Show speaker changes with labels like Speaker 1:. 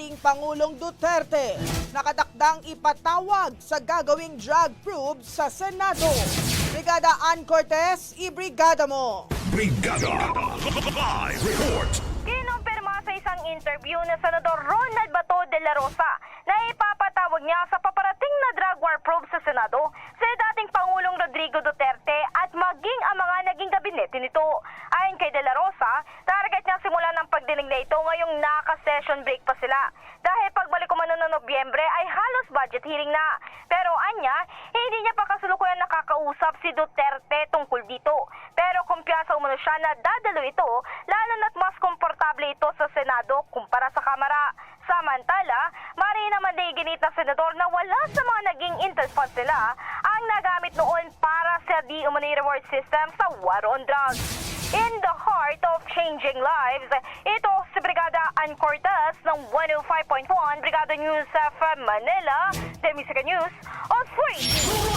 Speaker 1: dating Pangulong Duterte. Nakatakdang ipatawag sa gagawing drug probe sa Senado. Brigada Ann Cortez, ibrigada mo.
Speaker 2: Brigada. Live report.
Speaker 3: Kinumpirma sa isang interview na Senador Ronald Bato de la Rosa na ipapatawag niya sa paparating na drug war probe sa Senado si dating Pangulong Rodrigo Duterte at maging ang mga naging gabinete nito. Ayon kay de la Rosa, na ngayong naka-session break pa sila. Dahil pagbalik umano ng Nobyembre ay halos budget hearing na. Pero anya, hindi niya pa kasalukuyan nakakausap si Duterte tungkol dito. Pero kumpiyasa umano siya na dadalo ito, lalo na't mas komportable ito sa Senado kumpara sa Kamara. Samantala, mari naman na iginit ng senador na wala sa mga naging intel funds nila ang nagamit noon para sa di umano reward system sa war on drugs. In the heart of changing lives, ito si Brigada Ann Cortez ng 105.1 Brigada News FM Manila, The Music News on 3.